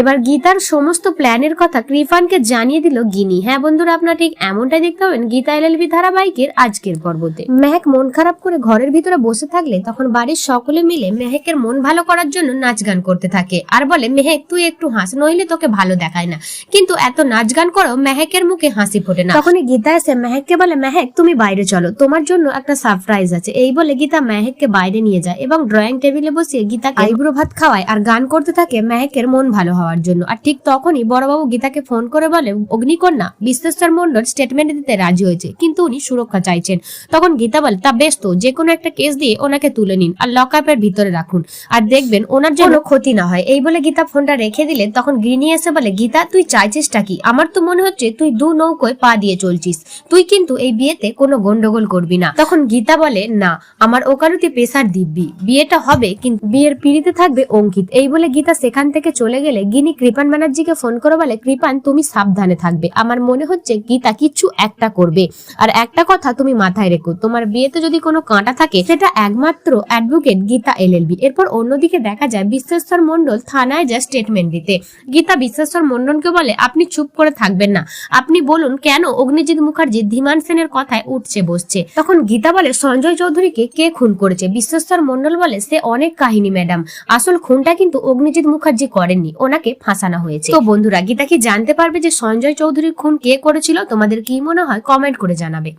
এবার গীতার সমস্ত প্ল্যানের কথা কৃপানকে জানিয়ে দিল গিনি। হ্যাঁ বন্ধুরা, আপনারা ঠিক এমনটাই দেখতে পাবেন গীতা এলএলবি ধারাবাহিকের আজকের পর্বতে। মেহেক মন খারাপ করে ঘরের ভিতরে বসে থাকলে তখন বাড়ির সকলে মিলে মেহেকের মন ভালো করার জন্য নাচ গান করতে থাকে। আর বলে, মেহেক, তুই একটু হাস, নইলে তোকে ভালো দেখায় না। কিন্তু এত নাচ গান করো মেহেকের মুখে হাসি ফোটে না। তখনই গীতা এসে মেহেককে বলে, মেহেক, তুমি বাইরে চলো। তোমার জন্য একটা সারপ্রাইজ আছে। এই বলে গীতা মেহেককে বাইরে নিয়ে যায় এবং ড্রয়িং টেবিলে বসিয়ে গীতাকে আইব্রো ভাত খাওয়ায় আর গান করতে থাকে মেহেকের মন ভালো হওয়ার জন্য। আর ঠিক তখনই বড়বাবু গীতাকে ফোন করে বলে, অগ্নিকন্যা, বিশ্বেশ্বর মন্ডল স্টেটমেন্ট দিতে রাজি হয়েছে, কিন্তু উনি সুরক্ষা চাইছেন। তখন গীতা বলে, তা বেশ তো যে কোনো একটা কেস দিয়ে ওনাকে তুলে নিন আর লক আপের ভিতরে রাখুন আর দেখবেন ওনার জন্য ক্ষতি না হয়। এই বলে গীতা ফোনটা রেখে দিলে তখন গৃহিণী এসে বলে, গীতা, তুই চাইছিসটা কি? আমার তো মনে হচ্ছে তুই দু নৌকোয় পা দিয়ে চলছিস। তুই কিন্তু এই বিয়েতে কোনো গন্ডগোল করবি না। তখন গীতা বলে, না, আমার ওকালতি পেশার দিব্যি। বিয়েটা হবে, কিন্তু বিয়ের পিড়িতে থাকবে অঙ্কিত। এই বলে গীতা সেখান থেকে চলে গেলে গিনি কৃপান ব্যানার্জিকে ফোন করে বলে, কৃপান, তুমি সাবধানে থাকবে। আমার মনে হচ্ছে গীতা কিছু একটা করবে। আর একটা কথা তুমি মাথায় রেখো, তোমার বিয়েতে যদি কোনো কাঁটা থাকে, সেটা একমাত্র অ্যাডভোকেট গীতা এলএলবি এরপর অন্যদিকে দেখা যায়, বিশ্বেশ্বর মন্ডল থানায় যা স্টেটমেন্ট দিতে। গীতা বিশ্বেশ্বর মন্ডলকে বলে, আপনি চুপ করে থাকবেন না। আপনি বলুন, কেন অগ্নিজিৎ মুখার্জি ধীমান সেনের কথায় উঠছে, বসছে? তখন গীতা বলে, সঞ্জয় চৌধুরীকে কে খুন করেছে? বিশ্বেশ্বর মন্ডল বলে, সে অনেক কাহিনী ম্যাডাম আসল খুনটা কিন্তু অগ্নিজিৎ মুখার্জি করেননি। ওনাকে ফাঁসানো হয়েছে। তো বন্ধুরা, গীতা কি জানতে পারবে যে সঞ্জয় চৌধুরীর খুন কে করেছিল? তোমাদের কি মনে হয়? কমেন্ট করে জানাবে।